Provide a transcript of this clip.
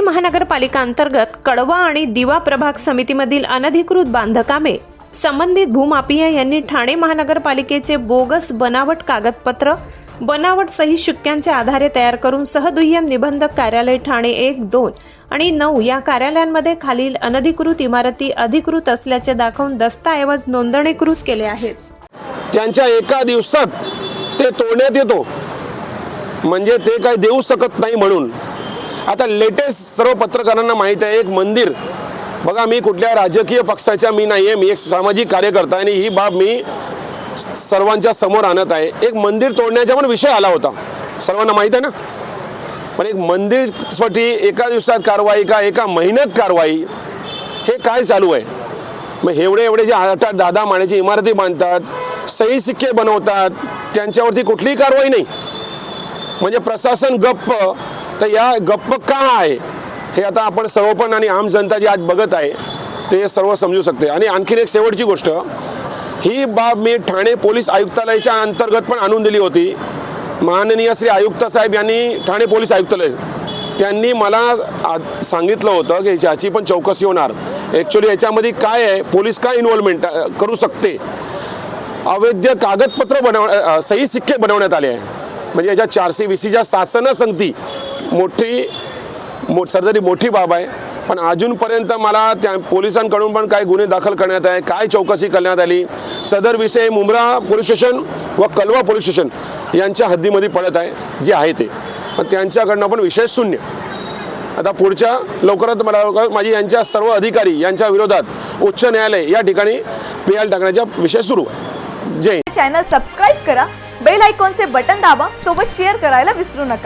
महानगरपालिका अंतर्गत कडवा आणि दिवा प्रभाग समितीमधील अनधिकृत बांधकामे संबंधित भूमापिया यांनी ठाणे महानगरपालिकेचे बोगस बनावट कागदपत्र बनावट सही शिक्क्यांच्या आधारे तयार करून सहदुय्यम निबंधक कार्यालय ठाणे एक दोन आणि नऊ या कार्यालयांमध्ये खालील अनधिकृत इमारती अधिकृत असल्याचे दाखवून दस्तऐवज नोंदणीकृत केले आहेत. त्यांच्या एका दिवसात ते तोडण्यात येतो. म्हणजे ते काही देऊ शकत नाही म्हणून. आता लेटेस्ट सर्व पत्रकारांना माहीत आहे एक मंदिर. बघा मी कुठल्या राजकीय पक्षाच्या मी नाही आहे मी एक सामाजिक कार्यकर्ता आहे आणि ही बाब मी सर्वांच्या समोर आणत आहे. एक मंदिर तोडण्याचा पण विषय आला होता. सर्वांना माहीत आहे ना? पण एक मंदिरसाठी एका दिवसात कारवाई का एका महिन्यात कारवाई हे काय चालू आहे? मग एवढे एवढे जे आठ आठ दहा दहा माण्याची इमारती बांधतात सही सिक्के बनवतात त्यांच्यावरती कुठलीही कारवाई नाही. म्हणजे प्रशासन गप्प तर या गप्प का आहे? हे आता आपण सर्वपण आणि आम जनता जी आज बघत आहे ते सर्व समजू शकते. आणि आणखीन एक शेवटची गोष्ट ही बाब मी ठाणे पोलीस आयुक्तालयाच्या अंतर्गत पण आणून दिली होती. माननीय श्री आयुक्त साहेब यांनी ठाणे पोलीस आयुक्तालय त्यांनी मला आ- सांगितलं होतं की याची पण चौकशी होणार. ॲक्च्युली याच्यामध्ये काय आहे पोलीस काय इन्व्हॉल्वमेंट करू शकते? अवैध कागदपत्र बनव सही सिक्के बनवण्यात आले आहे. म्हणजे याच्या चारशे वीसीच्या शासन संगती मोठी मो सरदारी मोठी बाब आहे. पण अजूनपर्यंत मला त्या पोलिसांकडून पण काय गुन्हे दाखल करण्यात आहे काय चौकशी करण्यात आली. सदर विषय मुंब्रा पोलीस स्टेशन व कलवा पोलीस स्टेशन यांच्या हद्दीमध्ये पडत आहे जे आहे ते. पण त्यांच्याकडनं पण विशेष शून्य. आता पुढच्या लवकरात मला लवकर माझी यांच्या सर्व अधिकारी यांच्या विरोधात उच्च न्यायालय या ठिकाणी पी एल टाकण्याचा विषय सुरू आहे. जय चॅनल सबस्क्राईब करा बेल आयकॉनचे बटन दाबा सोबत शेअर करायला विसरू नका.